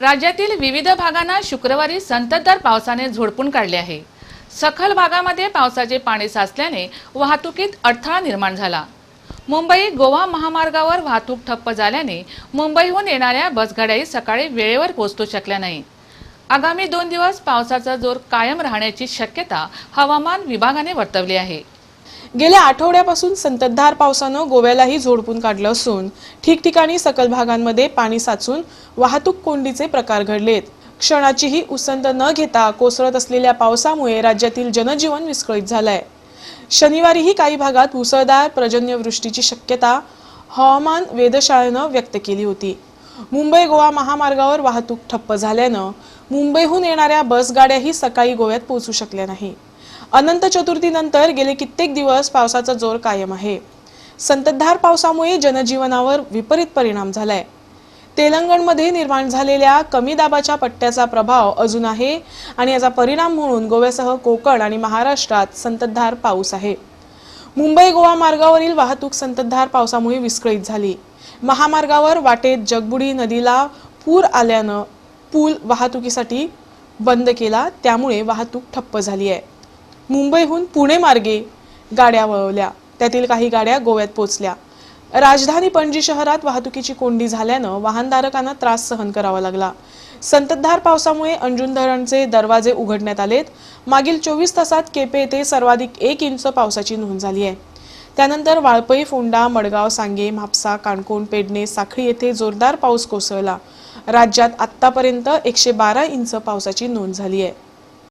राज्यातील विविध भागांना शुक्रवारी संततधार पावसाने झोडपून काढले आहे. सखल भागामध्ये पावसाचे पाणी साचल्याने वाहतुकीत अडथळा निर्माण झाला. मुंबई गोवा महामार्गावर वाहतूक ठप्प झाल्याने मुंबईहून येणाऱ्या बसगाड्याही सकाळी वेळेवर पोहोचू शकल्या नाही. आगामी दोन दिवस पावसाचा जोर कायम राहण्याची शक्यता हवामान विभागाने वर्तवली आहे. गेल्या आठवड्यापासून संततधार पावसानं गोव्यालाही झोडपून काढलं असून ठिकठिकाणी सकल भागांमध्ये पाणी साचून वाहतूक कोंडीचे प्रकार घडलेत. क्षणाचीही उसंत न घेता कोसळत असलेल्या पावसामुळे राज्यातील जनजीवन विस्कळीत झालंय. शनिवारीही काही भागात मुसळधार पर्जन्यवृष्टीची शक्यता हवामान वेधशाळेनं व्यक्त केली होती. मुंबई गोवा महामार्गावर वाहतूक ठप्प झाल्यानं मुंबईहून येणाऱ्या बसगाड्याही सकाळी गोव्यात पोहोचू शकल्या नाही. अनंत चतुर्थीनंतर गेले कित्येक दिवस पावसाचा जोर कायम आहे. संततधार पावसामुळे जनजीवनावर विपरीत परिणाम झालाय. तेलंगणमध्ये निर्माण झालेल्या कमी दाबाच्या पट्ट्याचा प्रभाव अजून आहे आणि याचा परिणाम म्हणून गोव्यासह कोकण आणि महाराष्ट्रात संततधार पाऊस आहे. मुंबई गोवा मार्गावरील वाहतूक संततधार पावसामुळे विस्कळीत झाली. महामार्गावर वाटेत जगबुडी नदीला पूर आल्यानं पूल वाहतुकीसाठी बंद केला त्यामुळे वाहतूक ठप्प झाली आहे. मुंबईहून पुणे मार्गे गाड्या वळवल्या. त्यातील काही गाड्या गोव्यात पोचल्या. राजधानी पणजी शहरात वाहतुकीची कोंडी झाल्यानं वाहनधारकांना त्रास सहन करावा लागला. संततधार पावसामुळे अंजुन धरणचे दरवाजे उघडण्यात आलेत. मागील चोवीस तासात केपे येथे सर्वाधिक एक इंच पावसाची नोंद झाली आहे. त्यानंतर वाळपई फोंडा मडगाव सांगे म्हापसा काणकोण पेडणे साखळी येथे जोरदार पाऊस कोसळला. राज्यात आत्तापर्यंत एकशे बारा इंच पावसाची नोंद झाली आहे.